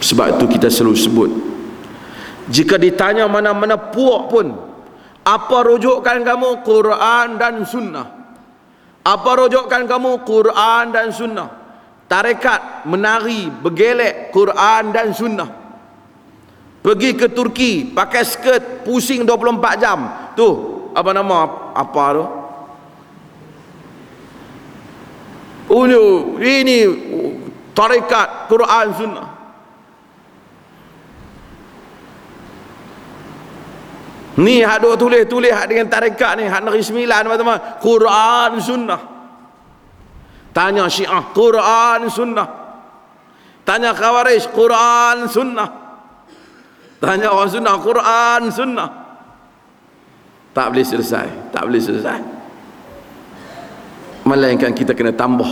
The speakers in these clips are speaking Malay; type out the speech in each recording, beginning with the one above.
sebab itu kita selalu sebut. Jika ditanya mana-mana puak pun apa rujukan kamu? Quran dan sunnah. Apa rujukan kamu? Quran dan sunnah. Tarekat menari bergelek Quran dan sunnah. Pergi ke Turki pakai skirt pusing 24 jam. Tu apa nama? Apa tu? Oh ini tarekat Quran sunnah Ni hak duk tulis-tulis hak dengan tarekat ni, hak negeri sembilan teman-teman. Quran sunnah. Tanya Syiah, Quran sunnah. Tanya Khawarij, Quran sunnah. Tanya orang sunnah, Quran sunnah. Tak boleh selesai, tak boleh selesai. Melainkan kita kena tambah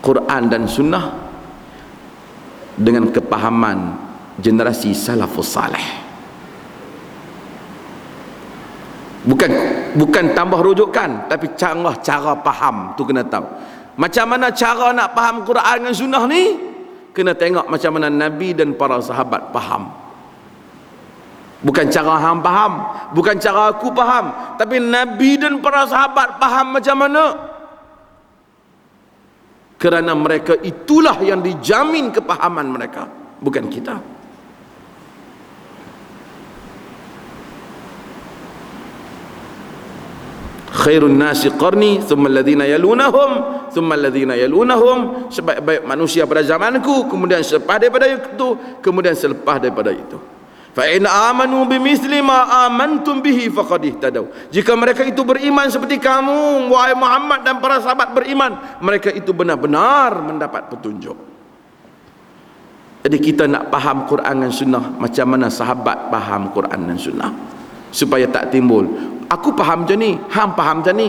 Quran dan sunnah dengan kepahaman generasi salafus salih. Bukan bukan tambah rujukan tapi cara cara faham. Tu kena tahu. Macam mana cara nak faham Quran dan sunnah ni? Kena tengok macam mana Nabi dan para sahabat faham. Bukan cara hang faham bukan cara aku faham tapi Nabi dan para sahabat faham macam mana? Kerana mereka itulah yang dijamin kepahaman mereka bukan kita khairun nasi qarni thumma alladhina yalunahum thumma alladhina yalunahum sebaik-baik manusia pada zamanku kemudian selepas daripada itu kemudian selepas daripada itu. Fa in amanu bimithli ma amantum bihi faqad ihtadaw. Jika mereka itu beriman seperti kamu wahai Muhammad dan para sahabat beriman mereka itu benar-benar mendapat petunjuk. Jadi kita nak faham Quran dan sunnah macam mana sahabat faham Quran dan sunnah? Supaya tak timbul aku faham macam ni hang faham macam ni.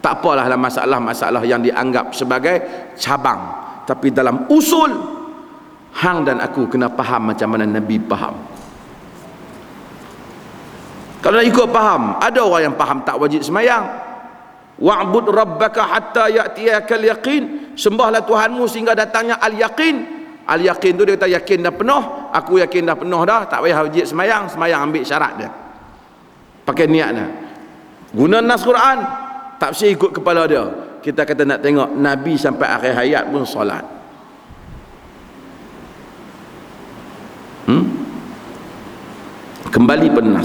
Tak apalah dalam masalah-masalah yang dianggap sebagai cabang. Tapi dalam usul hang dan aku kena faham macam mana Nabi faham. Kalau nak ikut faham ada orang yang faham tak wajib semayang. Wa'bud rabbaka hatta ya'tiyakal yaqin sembahlah Tuhanmu sehingga datangnya al-yaqin. Al-yaqin tu dia kata yakin dah penuh aku yakin dah penuh dah tak payah wajib semayang semayang ambil syarat dia pakai niatnya guna nas Quran mesti ikut kepala dia. Kita kata nak tengok Nabi sampai akhir hayat pun solat. Hmm? kembali penas